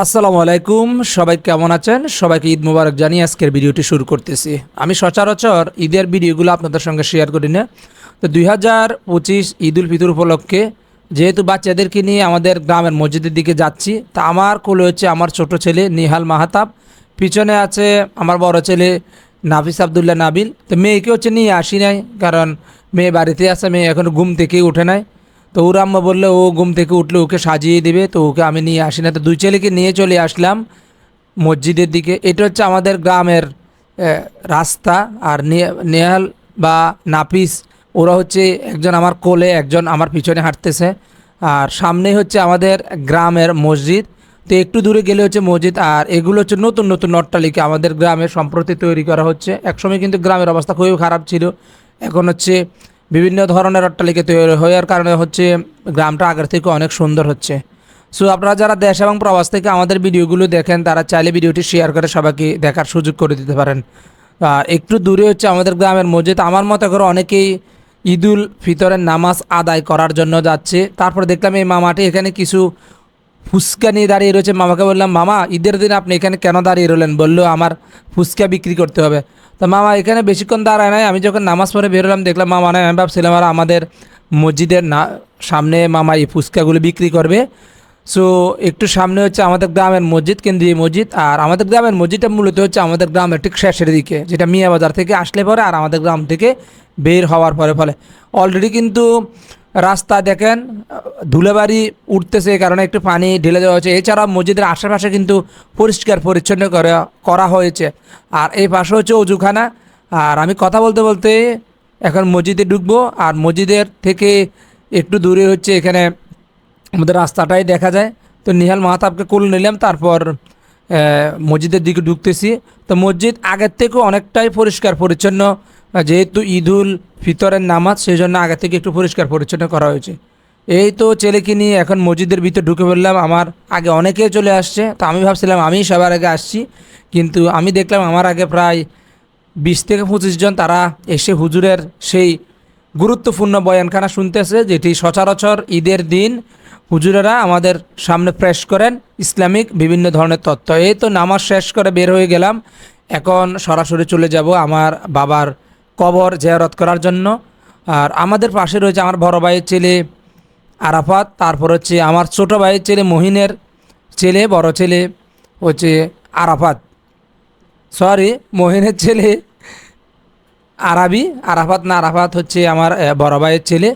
আসসালামু আলাইকুম, সবাই কেমন আছেন? সবাইকে ঈদ মোবারক জানিয়ে আজকের ভিডিওটি শুরু করতেছি। আমি সচরাচর ঈদের ভিডিওগুলো আপনাদের সঙ্গে শেয়ার করি না। তো দুই হাজার পঁচিশ ঈদ উল ফিতর উপলক্ষে যেহেতু বাচ্চাদেরকে নিয়ে আমাদের গ্রামের মসজিদের দিকে যাচ্ছি, তা আমার কোলে হচ্ছে আমার ছোট ছেলে নিহাল মাহাতাব, পিছনে আছে আমার বড় ছেলে নাফিস আবদুল্লাহ নাবিল। তো মেয়েকে হচ্ছে নিয়ে আসি নাই, কারণ মেয়ে বাড়িতে আছে, মেয়ে এখন ঘুম থেকেই উঠে নাই। তো ওর আম্মা বললে, ও ঘুম থেকে উঠলে ওকে সাজিয়ে দেবে, তো ওকে আমি নিয়ে আসি। না তো দুই ছেলেকে নিয়ে চলে আসলাম মসজিদের দিকে। এটা হচ্ছে আমাদের গ্রামের রাস্তা। আর নেহাল বা নাপিস, ওরা হচ্ছে একজন আমার কোলে, একজন আমার পিছনে হাঁটতেছে। আর সামনে হচ্ছে আমাদের গ্রামের মসজিদ। তো একটু দূরে গেলে হচ্ছে মসজিদ। আর এগুলো হচ্ছে নতুন নতুন অট্টালিকা আমাদের গ্রামে সম্প্রতি তৈরি করা হচ্ছে। একসময় কিন্তু গ্রামের অবস্থা খুবই খারাপ ছিল। এখন হচ্ছে বিভিন্ন ধরনের অট্টালিকা তৈরি হওয়ার কারণে হচ্ছে গ্রামটা আগের থেকে অনেক সুন্দর হচ্ছে। সো আপনারা যারা দেশ এবং প্রবাস থেকে আমাদের ভিডিওগুলো দেখেন, তারা চাইলে ভিডিওটি শেয়ার করে সবাইকে দেখার সুযোগ করে দিতে পারেন। একটু দূরে হচ্ছে আমাদের গ্রামের মসজিদ। আমার মতো করে অনেকেই ঈদুল ফিতরের নামাজ আদায় করার জন্য যাচ্ছে। তারপর দেখলাম এই মামাটি এখানে কিছু ফুচকা নিয়ে দাঁড়িয়ে রয়েছে মামাকে বললাম, মামা, ঈদের দিন আপনি এখানে কেন দাঁড়িয়ে রইলেন? বলল, আমার ফুচকা বিক্রি করতে হবে। তো মামা এখানে বেশিক্ষণ দাঁড়ায় নাই। আমি যখন নামাজ পড়ে বেরোলাম দেখলাম মামা নাই। আমি ভাবছিলাম, আর, আমাদের মসজিদের না, সামনে মামা এই ফুচকাগুলো বিক্রি করবে। সো একটু সামনে হচ্ছে আমাদের গ্রামের মসজিদ, কেন্দ্রীয় মসজিদ, আর আমাদের গ্রামের মসজিদটা মূলত হচ্ছে আমাদের গ্রামের ঠিক শেষের দিকে, যেটা মিয়া বাজার থেকে আসলে পরে, আর আমাদের গ্রাম থেকে বের হওয়ার পরে, ফলে। অলরেডি কিন্তু রাস্তা দেখেন, ধুলাবাড়ি উঠতেছে কারণে একটু পানি ঢেলে দেওয়া হয়েছে। এছাড়াও মসজিদের আশেপাশে কিন্তু পরিষ্কার পরিচ্ছন্ন করা হয়েছে। আর এই পাশে হচ্ছে অজুখানা। আর আমি কথা বলতে বলতে এখন মসজিদে ঢুকবো। আর মসজিদের থেকে একটু দূরে হচ্ছে এখানে আমাদের রাস্তাটাই দেখা যায়। তো নিহাল মাহাতাবকে কুল নিলাম, তারপর মসজিদের দিকে ঢুকতেছি। তো মসজিদ আগের থেকেও অনেকটাই পরিষ্কার পরিচ্ছন্ন। যেহেতু ঈদুল ফিতরের নামাজ সেই জন্য আগে থেকে একটু পরিষ্কার পরিচ্ছন্ন করা হয়েছে। এই তো ছেলেকে নিয়ে এখন মসজিদের ভিতর ঢুকে বললাম আমার আগে অনেকে চলে আসছে, তো আমি ভাবছিলাম আমি সবার আগে আসছি। কিন্তু আমি দেখলাম আমার আগে প্রায় বিশ থেকে পঁচিশ জন তারা এসে হুজুরের সেই গুরুত্বপূর্ণ বয়ানখানা শুনতেছে, যেটি সচরাচর ঈদের দিন হুজুরেরা আমাদের সামনে প্রেস করেন ইসলামিক বিভিন্ন ধরনের তথ্য এই তো নামাজ শেষ করে বের হয়ে গেলাম। এখন সরাসরি চলে যাব আমার বাবার কবর জেয়ারত করার জন্য। আর আমাদের পাশে রয়েছে আমার বড় ভাইয়ের ছেলে আরাফাত, তারপর হচ্ছে আমার ছোট ভাইয়ের ছেলে মহিনের ছেলে, বড় ছেলে হচ্ছে আরাফাত। সরি মহিনের ছেলে আরাবি, আরাফাত না, আরাফাত হচ্ছে আমার বড় ভাইয়ের ছেলে।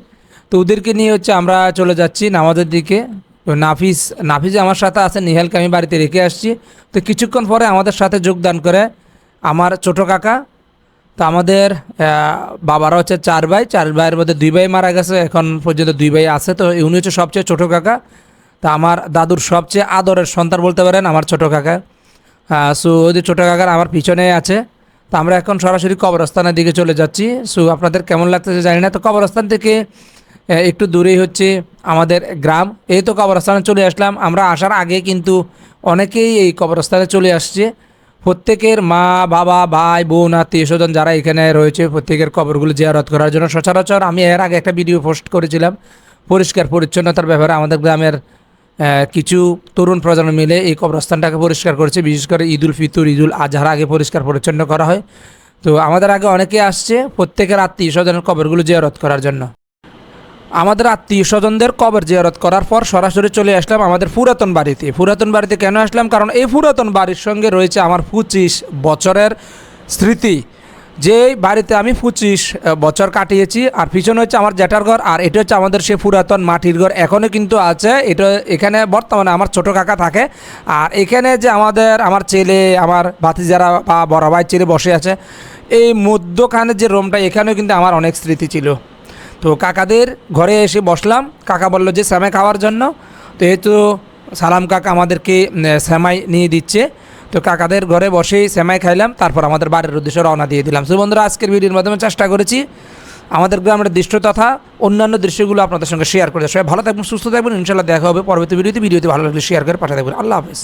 তো ওদেরকে নিয়ে হচ্ছে আমরা চলে যাচ্ছি নামাজের দিকে। তো নাফিস নাফিস আমার সাথে আছে, নিহালকে আমি বাড়িতে রেখে আসছি। তো কিছুক্ষণ পরে আমাদের সাথে যোগদান করে আমার ছোটো কাকা তো আমাদের বাবারা হচ্ছে চার ভাই, চার ভাইয়ের মধ্যে দুই ভাই মারা গেছে, এখন পর্যন্ত দুই ভাই আছে। তো উনি হচ্ছে সবচেয়ে ছোটো কাকা। তা আমার দাদুর সবচেয়ে আদরের সন্তান বলতে পারেন আমার ছোটো কাকা। সো ওদের ছোটো কাকার আমার পিছনে আছে। তো আমরা এখন সরাসরি কবরস্থানের দিকে চলে যাচ্ছি। সো আপনাদের কেমন লাগতেছে জানি না। তো কবরস্থান থেকে একটু দূরেই হচ্ছে আমাদের গ্রাম। এই তো কবরস্থানে চলে আসলাম। আমরা আসার আগে কিন্তু অনেকেই এই কবরস্থানে চলে আসছে। প্রত্যেকের মা, বাবা, ভাই, বোন, আত্মীয় স্বজন যারা এখানে রয়েছে, প্রত্যেকের কবরগুলো জিয়ারত করার জন্য সচরাচর আমি এর আগে একটা ভিডিও পোস্ট করেছিলাম। পরিষ্কার, পরিচ্ছন্নতার ব্যাপারে আমাদের গ্রামের কিছু তরুণ প্রজন্ম মিলে এই কবরস্থানটাকে পরিষ্কার করেছে। বিশেষ করে ঈদুল ফিতর, ঈদুল আজহার আগে পরিষ্কার, পরিচ্ছন্ন করা হয়। তো আমাদের আগে অনেকে আসছে, প্রত্যেকের আত্মীয় স্বজনের কবরগুলো জিয়ারত করার জন্য। আমাদের আত্মীয় স্বজনদের কবর জিয়ারত করার পর সরাসরি চলে আসলাম আমাদের পুরাতন বাড়িতে। পুরাতন বাড়িতে কেন আসলাম? কারণ এই পুরাতন বাড়ির সঙ্গে রয়েছে আমার পঁচিশ বছরের স্মৃতি। যে বাড়িতে আমি পঁচিশ বছর কাটিয়েছি, আর পিছনে হচ্ছে আমার জ্যাঠার ঘর, আর এটা হচ্ছে আমাদের সে পুরাতন মাটির ঘর। এখনও কিন্তু আছে। এটা এখানে বর্তমানে আমার ছোট কাকা থাকে। আর এখানে যে আমাদের, আমার ছেলে, আমার ভাতিজারা বা বড় ভাই ছেলে বসে আছে, এই মধ্যখানে যে রুমটা এখানেও কিন্তু আমার অনেক স্মৃতি ছিল। তো কাকাদের ঘরে এসে বসলাম। কাকা বলল যে স্যামাই খাওয়ার জন্য। তো এই তো সালাম কাকা আমাদেরকে উম, স্যামাই নিয়ে দিচ্ছে। তো কাকাদের ঘরে বসেই স্যামাই খাইলাম তারপর আমাদের বাড়ির উদ্দেশ্যে রওনা দিয়ে দিলাম। সো বন্ধুরা আজকের ভিডিওর মাধ্যমে চেষ্টা করেছি আমাদের গ্রামের দৃশ্য তথা অন্যান্য দৃশ্যগুলো আপনাদের সঙ্গে শেয়ার করে সবাই ভালো থাকবেন সুস্থ থাকবেন। ইনশাল্লাহ দেখা হবে পরবর্তী ভিডিওতে। ভিডিওতে ভালো লাগলে শেয়ার করে পাঠিয়ে দেবেন আল্লাহ হাফেজ।